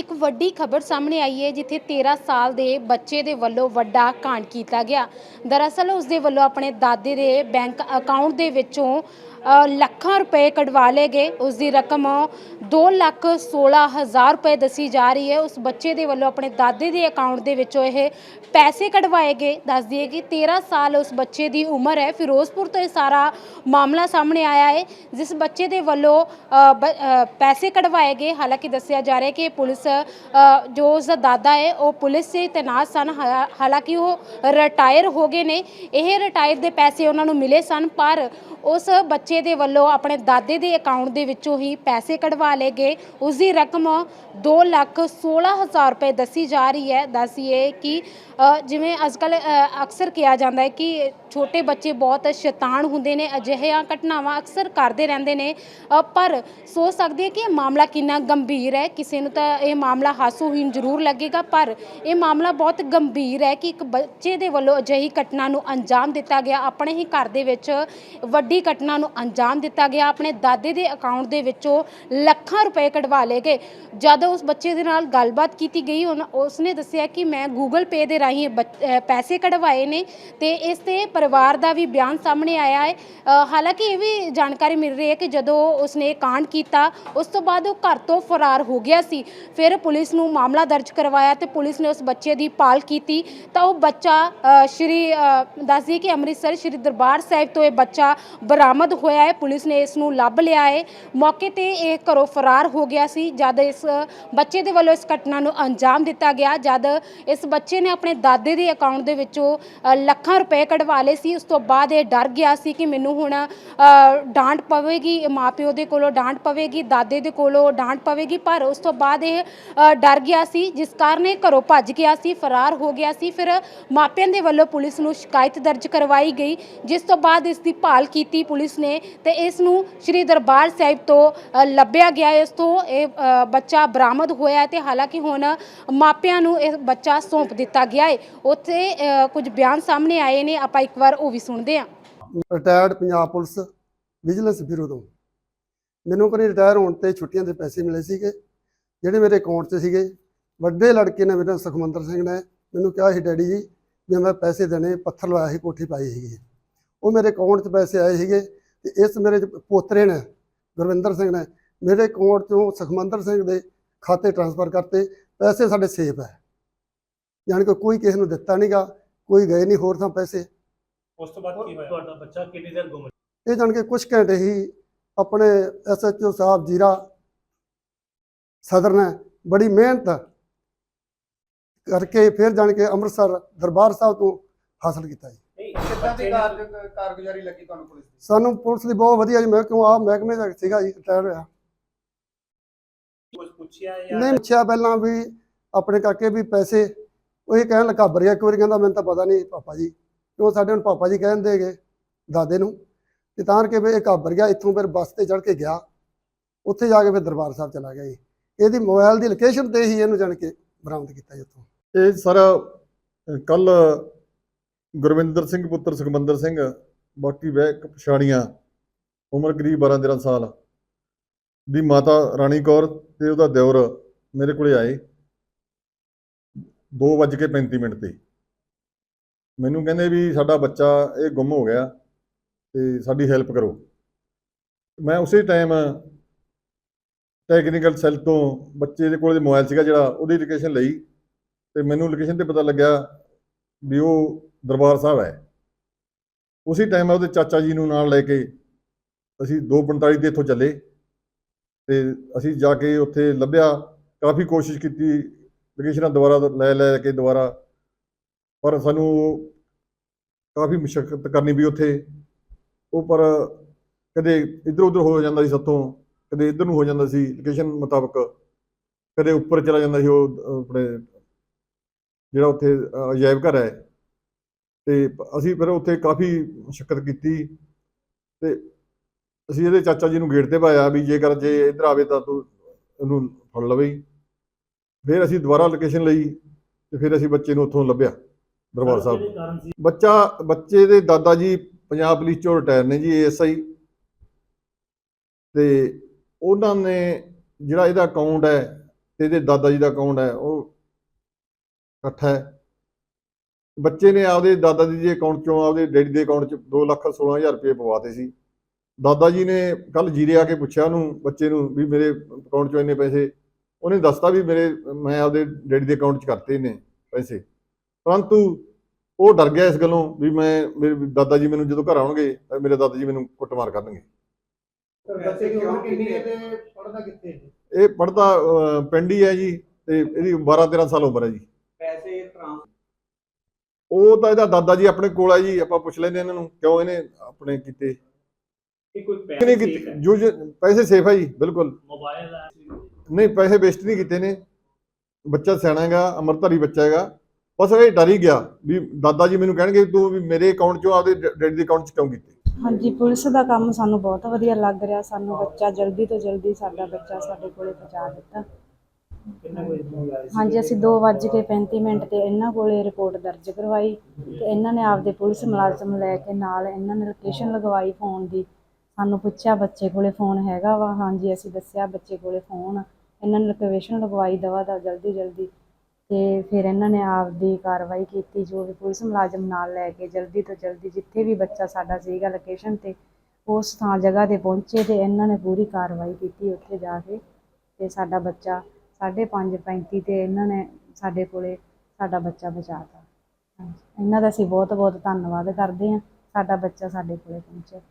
ਇੱਕ ਵੱਡੀ ਖਬਰ ਸਾਹਮਣੇ ਆਈ ਹੈ, ਜਿੱਥੇ 13 ਸਾਲ ਦੇ ਬੱਚੇ ਦੇ ਵੱਲੋਂ ਵੱਡਾ ਕਾਂਡ ਕੀਤਾ ਗਿਆ। ਦਰਅਸਲ ਉਸ ਦੇ ਵੱਲੋਂ ਆਪਣੇ ਦਾਦੇ ਦੇ ਬੈਂਕ ਅਕਾਊਂਟ ਦੇ ਵਿੱਚੋਂ ਲੱਖਾਂ ਰੁਪਏ ਕਢਵਾ ਲਏ ਗਏ ਉਸ ਦੀ ਰਕਮ 2 ਲੱਖ 16 ਹਜ਼ਾਰ ਰੁਪਏ ਦੱਸੀ ਜਾ ਰਹੀ ਹੈ। ਉਸ ਬੱਚੇ ਦੇ ਵੱਲੋਂ ਆਪਣੇ ਦਾਦੇ ਦੇ ਅਕਾਊਂਟ ਦੇ ਵਿੱਚੋਂ ਇਹ ਪੈਸੇ ਕਢਵਾਏ ਗਏ ਦੱਸ ਦਈਏ ਕਿ 13 ਸਾਲ ਉਸ ਬੱਚੇ ਦੀ ਉਮਰ ਹੈ। ਫਿਰੋਜ਼ਪੁਰ ਤੋਂ ਇਹ ਸਾਰਾ ਮਾਮਲਾ ਸਾਹਮਣੇ ਆਇਆ ਹੈ। ਜਿਸ ਬੱਚੇ ਦੇ ਵੱਲੋਂ ਬ- ਪੈਸੇ ਕਢਵਾਏ ਗਏ ਹਾਲਾਂਕਿ ਦੱਸਿਆ ਜਾ ਰਿਹਾ ਹੈ ਕਿ ਪੁਲਿਸ ਜੋ ਉਸ ਦਾ ਦਾਦਾ ਹੈ, ਉਹ ਪੁਲਿਸ 'ਚ ਤੈਨਾਤ ਸਨ। ਹਾਲਾਂਕਿ ਉਹ ਰਿਟਾਇਰ ਹੋ ਗਏ ਨੇ। ਇਹ ਰਿਟਾਇਰ ਦੇ ਪੈਸੇ ਉਹਨਾਂ ਨੂੰ ਮਿਲੇ ਸਨ, ਪਰ ਉਸ ਬੱਚੇ ਬੱਚੇ ਦੇ ਵੱਲੋਂ ਆਪਣੇ ਦਾਦੇ ਦੇ ਅਕਾਊਂਟ ਦੇ ਵਿੱਚੋਂ ਹੀ ਪੈਸੇ ਕਢਵਾ ਲਏ ਗਏ। ਉਸ ਦੀ ਰਕਮ 2 ਲੱਖ 16 ਹਜ਼ਾਰ ਰੁਪਏ ਦੱਸੀ ਜਾ ਰਹੀ ਹੈ। ਦੱਸੀਏ ਕਿ ਅ, ਜਿਵੇਂ ਅੱਜਕੱਲ ਅਕਸਰ ਕਿਹਾ ਜਾਂਦਾ ਹੈ ਕਿ ਛੋਟੇ ਬੱਚੇ ਬਹੁਤ ਸ਼ੈਤਾਨ ਹੁੰਦੇ ਨੇ ਅਜਿਹੀਆਂ ਘਟਨਾਵਾਂ ਅਕਸਰ ਕਰਦੇ ਰਹਿੰਦੇ ਨੇ। ਪਰ ਸੋਚ ਸਕਦੇ ਹਾਂ ਕਿ ਇਹ ਮਾਮਲਾ ਕਿੰਨਾ ਗੰਭੀਰ ਹੈ। ਕਿਸੇ ਨੂੰ ਤਾਂ ਇਹ ਮਾਮਲਾ ਹਾਸੋਹੀਣ ਜ਼ਰੂਰ ਲੱਗੇਗਾ ਪਰ ਇਹ ਮਾਮਲਾ ਬਹੁਤ ਗੰਭੀਰ ਹੈ ਕਿ ਇੱਕ ਬੱਚੇ ਦੇ ਵੱਲੋਂ ਅਜਿਹੀ ਘਟਨਾ ਨੂੰ ਅੰਜਾਮ ਦਿੱਤਾ ਗਿਆ। ਆਪਣੇ ਹੀ ਘਰ ਦੇ ਵਿੱਚ ਵੱਡੀ ਘਟਨਾ ਨੂੰ ਅੰਜਾਮ ਦਿੱਤਾ ਗਿਆ। ਆਪਣੇ ਦਾਦੇ ਦੇ ਅਕਾਊਂਟ ਦੇ ਵਿੱਚੋਂ ਲੱਖਾਂ ਰੁਪਏ ਕਢਵਾ ਲਏ ਗਏ। ਜਦ ਉਸ ਬੱਚੇ ਦੇ ਨਾਲ ਗੱਲਬਾਤ ਕੀਤੀ ਗਈ, ਉਨ- ਉਸਨੇ ਦੱਸਿਆ ਕਿ ਮੈਂ ਗੂਗਲ ਪੇ ਦੇ ਰਾਹੀਂ ਇਹ ਪੈਸੇ ਕਢਵਾਏ ਨੇ ਤੇ ਇਸ ਤੇ ਪਰਿਵਾਰ ਦਾ ਵੀ ਬਿਆਨ ਸਾਹਮਣੇ ਆਇਆ ਹੈ। ਹਾਲਾਂਕਿ ਇਹ ਵੀ ਜਾਣਕਾਰੀ ਮਿਲ ਰਹੀ ਹੈ ਕਿ ਜਦੋਂ ਉਸਨੇ ਕਾਂਡ ਕੀਤਾ, ਉਸ ਤੋਂ ਬਾਅਦ ਉਹ ਘਰ ਤੋਂ ਫਰਾਰ ਹੋ ਗਿਆ ਸੀ। ਫਿਰ ਪੁਲਿਸ ਨੂੰ ਮਾਮਲਾ ਦਰਜ ਕਰਵਾਇਆ ਤੇ ਪੁਲਿਸ ਨੇ ਉਸ ਬੱਚੇ ਦੀ ਭਾਲ ਕੀਤੀ। ਤਾਂ ਉਹ ਬੱਚਾ ਸ਼੍ਰੀ ਦੱਸਦੀ ਕਿ ਅੰਮ੍ਰਿਤਸਰ ਸ਼੍ਰੀ ਦਰਬਾਰ ਸਾਹਿਬ ਤੋਂ ਇਹ ਬੱਚਾ ਬਰਾਮਦ ਹੋਇਆ। ਹੈ। ਪੁਲਿਸ ਨੇ ਇਸ ਨੂੰ ਲੱਭ ਲਿਆ ਹੈ। ਮੌਕੇ ਤੇ ਇਹ ਘਰੋਂ ਫਰਾਰ ਹੋ ਗਿਆ ਸੀ, ਜਦ ਇਸ ਬੱਚੇ ਦੇ ਵੱਲੋਂ ਇਸ ਘਟਨਾ ਨੂੰ ਅੰਜਾਮ ਦਿੱਤਾ ਗਿਆ, ਜਦ ਇਸ ਬੱਚੇ ਨੇ ਆਪਣੇ ਦਾਦੇ ਦੇ ਅਕਾਊਂਟ ਦੇ ਵਿੱਚੋਂ ਲੱਖਾਂ ਰੁਪਏ ਕਢਵਾ ਲਏ ਸੀ। ਉਸ ਤੋਂ ਬਾਅਦ ਇਹ ਡਰ ਗਿਆ ਸੀ ਕਿ ਮੈਨੂੰ ਹੁਣ ਡਾਂਟ ਪਵੇਗੀ, ਮਾਪਿਓ ਦੇ ਕੋਲੋਂ ਡਾਂਟ ਪਵੇਗੀ, ਦਾਦੇ ਦੇ ਕੋਲੋਂ ਡਾਂਟ ਪਵੇਗੀ, ਪਰ ਉਸ ਤੋਂ ਬਾਅਦ ਇਹ ਡਰ ਗਿਆ ਸੀ, ਜਿਸ ਕਾਰਨ ਇਹ ਘਰੋਂ ਭੱਜ ਗਿਆ ਸੀ, ਫਰਾਰ ਹੋ ਗਿਆ ਸੀ। ਫਿਰ ਮਾਪਿਆਂ ਦੇ ਵੱਲੋਂ ਪੁਲਿਸ ਨੂੰ ਸ਼ਿਕਾਇਤ ਦਰਜ ਕਰਵਾਈ ਗਈ, ਜਿਸ ਤੋਂ ਬਾਅਦ ਇਸ ਦੀ ਭਾਲ ਕੀਤੀ ਪੁਲਿਸ ਨੇ। ਤੇ ਇਸ ਨੂੰ ਸ਼੍ਰੀ ਦਰਬਾਰ ਸਾਹਿਬ ਤੋਂ ਲੱਭਿਆ ਗਿਆ। ਇਸ ਤੋਂ ਇਹ ਬੱਚਾ ਬਰਾਮਦ ਹੋਇਆ ਤੇ ਹਾਲਾਂਕਿ ਹੁਣ ਮਾਪਿਆਂ ਨੂੰ ਇਹ ਬੱਚਾ ਸੌਂਪ ਦਿੱਤਾ ਗਿਆ ਹੈ ਉੱਥੇ ਕੁਝ ਬਿਆਨ ਸਾਹਮਣੇ ਆਏ ਨੇ। ਆਪਾਂ ਇੱਕ ਵਾਰ ਉਹ ਵੀ ਸੁਣਦੇ ਹਾਂ। Retired Punjab police vigilance bureau ਤੋਂ। ਮੈਨੂੰ ਘਰੇ ਰਿਟਾਇਰ ਹੋਣ ਤੇ ਛੁੱਟੀਆਂ ਦੇ ਪੈਸੇ ਮਿਲੇ ਸੀਗੇ, ਜਿਹੜੇ ਮੇਰੇ ਅਕਾਊਂਟ 'ਚ ਸੀਗੇ। ਵੱਡੇ ਲੜਕੇ ਨੇ ਮੇਰੇ ਸੁਖਮੰਦਰ ਸਿੰਘ ਨੇ ਮੈਨੂੰ ਕਿਹਾ ਸੀ, ਡੈਡੀ ਜੀ, ਵੀ ਮੈਂ ਪੈਸੇ ਦੇਣੇ, ਪੱਥਰ ਲਾਇਆ ਸੀ, ਕੋਠੀ ਪਾਈ ਸੀਗੀ। ਉਹ ਮੇਰੇ ਅਕਾਊਂਟ 'ਚ ਪੈਸੇ ਆਏ ਸੀਗੇ। ਤੇ ਇਸ ਮੇਰੇ ਪੋਤਰੇ ਨੇ ਗੁਰਵਿੰਦਰ ਸਿੰਘ ਨੇ ਮੇਰੇ ਅਕਾਊਂਟ 'ਚੋਂ ਸੁਖਮੰਦਰ ਸਿੰਘ ਦੇ ਖਾਤੇ ਟ੍ਰਾਂਸਫਰ ਕਰਤੇ ਪੈਸੇ ਸਾਡੇ ਸੇਫ ਹੈ। ਯਾਨੀ ਕਿ ਕੋਈ ਕਿਸੇ ਨੂੰ ਦਿੱਤਾ ਨਹੀਂਗਾ ਕੋਈ ਗਏ ਨਹੀਂ ਹੋਰ ਥਾਂ ਪੈਸੇ। ਉਸ ਤੋਂ ਬਾਅਦ ਕੀ ਹੋਇਆ? ਤੁਹਾਡਾ ਬੱਚਾ ਕਿੰਨੀ ਦੇਰ ਗੁੰਮ ਇਹ ਜਾਣ ਕੇ ਕੁਝ ਘੰਟੇ ਹੀ ਆਪਣੇ ਐਸਐਚਓ ਸਾਹਿਬ ਜੀਰਾ ਸਦਰ ਨੇ ਬੜੀ ਮਿਹਨਤ ਕਰਕੇ ਫਿਰ ਜਾਣ ਕੇ ਅੰਮ੍ਰਿਤਸਰ ਦਰਬਾਰ ਸਾਹਿਬ ਤੋਂ ਹਾਸਲ ਕੀਤਾ ਜੀ। ਕਿੱਦਾਂ ਦੀ ਕਾਰ ਕਾਰਗੁਜ਼ਾਰੀ ਲੱਗੀ ਤੁਹਾਨੂੰ ਪੁਲਿਸ ਦੀ? ਸਾਨੂੰ ਪੁਲਿਸ ਦੀ ਬਹੁਤ ਵਧੀਆ ਜੀ ਮੈਂ ਕਿਉਂ ਆ ਮਹਿਕਮੇ ਦਾ ਸੀਗਾ ਜੀ ਰਿਟਾਇਰ ਹੋਇਆ। ਕੁਝ ਪੁੱਛਿਆ ਜਾਂ ਨਹੀਂ ਪੁੱਛਿਆ ਪਹਿਲਾਂ ਵੀ ਆਪਣੇ ਕਾਕੇ ਵੀ ਪੈਸੇ ਉਹ ਇਹ ਕਹਿਣ ਲੱਗਾ ਘਬਰਿਆ ਇੱਕ ਵਾਰੀ ਕਹਿੰਦਾ ਮੈਨੂੰ ਤਾਂ ਪਤਾ ਨਹੀਂ ਪਾਪਾ ਜੀ ਕਿਉਂ ਸਾਡੇ ਹੁਣ ਪਾਪਾ ਜੀ ਕਹਿੰਦੇ ਹੈਗੇ ਦਾਦੇ ਨੂੰ ਤੇ ਤਾਂ ਕਰਕੇ ਵੀ ਇਹ ਘਬਰ ਗਿਆ ਇੱਥੋਂ ਫਿਰ ਬੱਸ ਤੇ ਚੜ੍ਹ ਕੇ ਗਿਆ। ਉੱਥੇ ਜਾ ਕੇ ਫਿਰ ਦਰਬਾਰ ਸਾਹਿਬ ਚਲਾ ਗਿਆ ਜੀ। ਇਹਦੀ ਮੋਬਾਈਲ ਦੀ ਲੋਕੇਸ਼ਨ ਤੇ ਹੀ ਇਹਨੂੰ ਜਾਣ ਕੇ ਬਰਾਮਦ ਕੀਤਾ ਜੀ ਉੱਥੋਂ। ਇਹ ਸਾਰਾ ਕੱਲ ਗੁਰਵਿੰਦਰ ਸਿੰਘ, ਪੁੱਤਰ ਸੁਖਮੰਦਰ ਸਿੰਘ, ਬਾਕੀ ਵਹਿ ਪਛਾਣੀਆਂ ਉਮਰ ਕਰੀਬ 12 13 ਸਾਲ ਦੀ ਮਾਤਾ ਰਾਣੀ ਕੌਰ ਤੇ ਉਹਦਾ ਦਿਓਰ ਮੇਰੇ ਕੋਲੇ ਆਏ 2:35 ਮਿੰਟ ਤੇ। ਮੈਨੂੰ ਕਹਿੰਦੇ ਵੀ ਸਾਡਾ ਬੱਚਾ, ਇਹ ਗੁੰਮ ਹੋ ਗਿਆ ਤੇ ਸਾਡੀ ਹੈਲਪ ਕਰੋ। ਮੈਂ ਉਸੇ ਟਾਈਮ ਟੈਕਨੀਕਲ ਸੈੱਲ ਤੋਂ ਬੱਚੇ ਦੇ ਕੋਲ ਮੋਬਾਈਲ ਸੀਗਾ ਜਿਹੜਾ, ਉਹਦੀ ਲੋਕੇਸ਼ਨ ਲਈ ਤੇ ਮੈਨੂੰ ਲੋਕੇਸ਼ਨ ਤੇ ਪਤਾ ਲੱਗਿਆ ਵੀ ਉਹ ਦਰਬਾਰ ਸਾਹਿਬ ਹੈ। ਉਸੇ ਟਾਈਮ ਮੈਂ ਉਹਦੇ ਚਾਚਾ ਜੀ ਨੂੰ ਨਾਲ ਲੈ ਕੇ ਅਸੀਂ 2:45 ਦੇ ਇੱਥੋਂ ਚੱਲੇ ਤੇ ਅਸੀਂ ਜਾ ਕੇ ਉੱਥੇ ਲੱਭਿਆ। ਕਾਫੀ ਕੋਸ਼ਿਸ਼ ਕੀਤੀ, ਲੋਕੇਸ਼ਨਾਂ ਦੁਬਾਰਾ ਲੈ ਲੈ ਕੇ ਦੁਬਾਰਾ, ਪਰ ਸਾਨੂੰ ਕਾਫੀ ਮੁਸ਼ਕਲ ਕਰਨੀ ਵੀ ਉੱਥੇ। ਉਹ ਪਰ ਕਦੇ ਇੱਧਰ ਉੱਧਰ ਹੋ ਜਾਂਦਾ ਸੀ ਸਾਥੋਂ, ਕਦੇ ਇੱਧਰ ਨੂੰ ਹੋ ਜਾਂਦਾ ਸੀ ਲੋਕੇਸ਼ਨ ਮੁਤਾਬਕ। ਕਦੇ ਉੱਪਰ ਚਲਾ ਜਾਂਦਾ ਸੀ ਉਹ ਆਪਣੇ ਜਿਹੜਾ ਉੱਥੇ ਅਜਾਇਬ ਘਰ ਹੈ। ਤੇ ਅਸੀਂ ਫਿਰ ਉੱਥੇ ਕਾਫੀ ਮੁਸ਼ਕਲ ਕੀਤੀ ਤੇ ਅਸੀਂ ਇਹਦੇ ਚਾਚਾ ਜੀ ਨੂੰ ਗੇਟ ਤੇ ਪਾਇਆ ਵੀ ਜੇਕਰ ਜੇ ਇੱਧਰ ਆਵੇ ਤਾਂ ਤੂੰ ਇਹਨੂੰ ਫੜ ਲਵੇ ਫਿਰ ਅਸੀਂ ਦੁਬਾਰਾ ਲੋਕੇਸ਼ਨ ਲਈ ਤੇ ਫਿਰ ਅਸੀਂ ਬੱਚੇ ਨੂੰ ਉੱਥੋਂ ਲੱਭਿਆ ਦਰਬਾਰ ਸਾਹਿਬ। ਬੱਚਾ ਬੱਚੇ ਦੇ ਦਾਦਾ ਜੀ ਪੰਜਾਬ ਪੁਲਿਸ ਚੋਂ ਰਿਟਾਇਰ ਨੇ ਜੀ ਏਐਸਆਈ ਤੇ ਉਹਨਾਂ ਨੇ ਜਿਹੜਾ ਇਹਦਾ ਅਕਾਊਂਟ ਹੈ ਤੇ ਇਹਦੇ ਦਾਦਾ ਜੀ ਦਾ ਅਕਾਊਂਟ ਹੈ ਉਹ ਇਕੱਠਾ ਹੈ। ਬੱਚੇ ਨੇ ਆਪਦੇ ਦਾਦਾ ਜੀ ਦੇ ਅਕਾਊਂਟ ਚੋਂ ਆਪਦੇ ਡੈਡੀ ਦੇ ਅਕਾਊਂਟ 'ਚ 2 ਲੱਖ 16000 ਰੁਪਏ ਪਵਾਤੇ ਸੀ। ਦਾਦਾ ਜੀ ਨੇ ਕੱਲ ਜੀਰੇ ਆ ਕੇ ਪੁੱਛਿਆ ਉਹਨੂੰ ਬੱਚੇ ਨੂੰ ਵੀ ਮੇਰੇ ਅਕਾਊਂਟ 'ਚੋਂ ਇੰਨੇ ਪੈਸੇ ਉਹਨੇ ਦੱਸਤਾ ਵੀ ਮੇਰੇ ਮੈਂ ਆਪਦੇ ਡੈਡੀ ਦੇ ਅਕਾਊਂਟ 'ਚ ਕਰਤੇ ਨੇ ਪੈਸੇ। ਪਰੰਤੂ ਉਹ ਡਰ ਗਿਆ ਇਸ ਗੱਲੋਂ ਵੀ ਮੈਂ ਮੇਰੇ ਦਾਦਾ ਜੀ ਮੈਨੂੰ ਜਦੋਂ ਘਰ ਆਉਣਗੇ ਤਾਂ ਮੇਰੇ ਦਾਦਾ ਜੀ ਮੈਨੂੰ ਕੁੱਟਮਾਰ ਕਰਨਗੇ। ਬੱਚੇ ਦੀ ਉਮਰ ਕਿੰਨੀ ਹੈ? ਤੇ ਪੜਦਾ ਕਿੱਥੇ ਹੈ? ਇਹ ਪੜਦਾ ਪਿੰਡ ਹੀ ਹੈ ਜੀ ਤੇ ਇਹਦੀ 12 13 ਸਾਲ ਉਮਰ ਹੈ ਜੀ। ਉਹ ਤਾਂ ਇਹਦਾ ਦਾਦਾ ਜੀ ਆਪਣੇ ਕੋਲ ਆ ਜੀ ਆਪਾਂ ਪੁੱਛ ਲੈਂਦੇ ਇਹਨਾਂ ਨੂੰ ਕਿਉਂ ਇਹਨੇ ਆਪਣੇ ਕੀਤੇ? ਇਹ ਕੋਈ ਨਹੀਂ ਪੈਸੇ ਕੀਤੇ? ਜੋ ਜੋ- ਪੈਸੇ ਸੇਫ ਹੈ ਜੀ ਬਿਲਕੁਲ। ਮੋਬਾਈਲ ਨਹੀਂ ਪੈਸੇ ਵੇਸਟ ਨਹੀਂ ਕੀਤੇ ਨੇ। ਬੱਚਾ ਸਿਆਣਾ ਹੈਗਾ ਅਮਰਧਾਰੀ ਬੱਚਾ ਹੈਗਾ। ਬਸ ਇਹ ਡਰ ਹੀ ਗਿਆ ਵੀ ਦਾਦਾ ਜੀ ਮੈਨੂੰ ਕਹਿਣਗੇ ਤੂੰ ਵੀ ਮੇਰੇ ਅਕਾਊਂਟ ਚੋਂ ਆਪਦੇ ਡ- ਡੈਡੀ ਦੇ ਅਕਾਊਂਟ 'ਚ ਕਿਉਂ ਕੀਤੇ? ਹਾਂਜੀ ਪੁਲਿਸ ਦਾ ਕੰਮ ਸਾਨੂੰ ਬਹੁਤ ਵਧੀਆ ਲੱਗ ਰਿਹਾ। ਸਾਨੂੰ ਬੱਚਾ ਜਲਦੀ ਤੋਂ ਜਲਦੀ ਸਾਡਾ ਬੱਚਾ ਸਾਡੇ ਕੋਲੇ ਪਹੁੰਚਾ ਦਿੱਤਾ। ਹਾਂਜੀ ਅਸੀਂ 2:35 ਮਿੰਟ ਤੇ ਇਹਨਾਂ ਕੋਲੇ ਰਿਪੋਰਟ ਦਰਜ ਕਰਵਾਈ ਤੇ ਇਹਨਾਂ ਨੇ ਆਪਦੇ ਪੁਲਿਸ ਮੁਲਾਜ਼ਮ ਲੈ ਕੇ ਨਾਲ ਇਹਨਾਂ ਨੇ ਲੋਕੇਸ਼ਨ ਲਗਵਾਈ ਫੋਨ ਦੀ। ਸਾਨੂੰ ਪੁੱਛਿਆ ਬੱਚੇ ਕੋਲੇ ਫੋਨ ਹੈਗਾ ਵਾ? ਹਾਂਜੀ ਅਸੀਂ ਦੱਸਿਆ ਬੱਚੇ ਕੋਲੇ ਫੋਨ। ਇਹਨਾਂ ਨੇ ਲੋਕੇਸ਼ਨ ਲਗਵਾਈ ਦਵਾ ਦਾ ਜਲਦੀ ਜਲਦੀ। ਤੇ ਫਿਰ ਇਹਨਾਂ ਨੇ ਆਪਦੀ ਕਾਰਵਾਈ ਕੀਤੀ ਜੋ ਵੀ ਪੁਲਿਸ ਮੁਲਾਜ਼ਮ ਨਾਲ ਲੈ ਕੇ ਜਲਦੀ ਤੋਂ ਜਲਦੀ ਜਿੱਥੇ ਵੀ ਬੱਚਾ ਸਾਡਾ ਸੀਗਾ ਲੋਕੇਸ਼ਨ ਤੇ ਉਸ ਥਾਂ ਜਗ੍ਹਾ ਤੇ ਪਹੁੰਚੇ ਤੇ ਇਹਨਾਂ ਨੇ ਪੂਰੀ ਕਾਰਵਾਈ ਕੀਤੀ ਉੱਥੇ ਜਾ ਕੇ ਤੇ ਸਾਡਾ ਬੱਚਾ 5:35 ਤੇ ਇਹਨਾਂ ਨੇ ਸਾਡੇ ਕੋਲੇ ਸਾਡਾ ਬੱਚਾ ਬਚਾਤਾ। ਹਾਂਜੀ। ਇਹਨਾਂ ਦਾ ਅਸੀਂ ਬਹੁਤ ਬਹੁਤ ਧੰਨਵਾਦ ਕਰਦੇ ਹਾਂ। ਸਾਡਾ ਬੱਚਾ ਸਾਡੇ ਕੋਲੇ ਪਹੁੰਚਿਆ।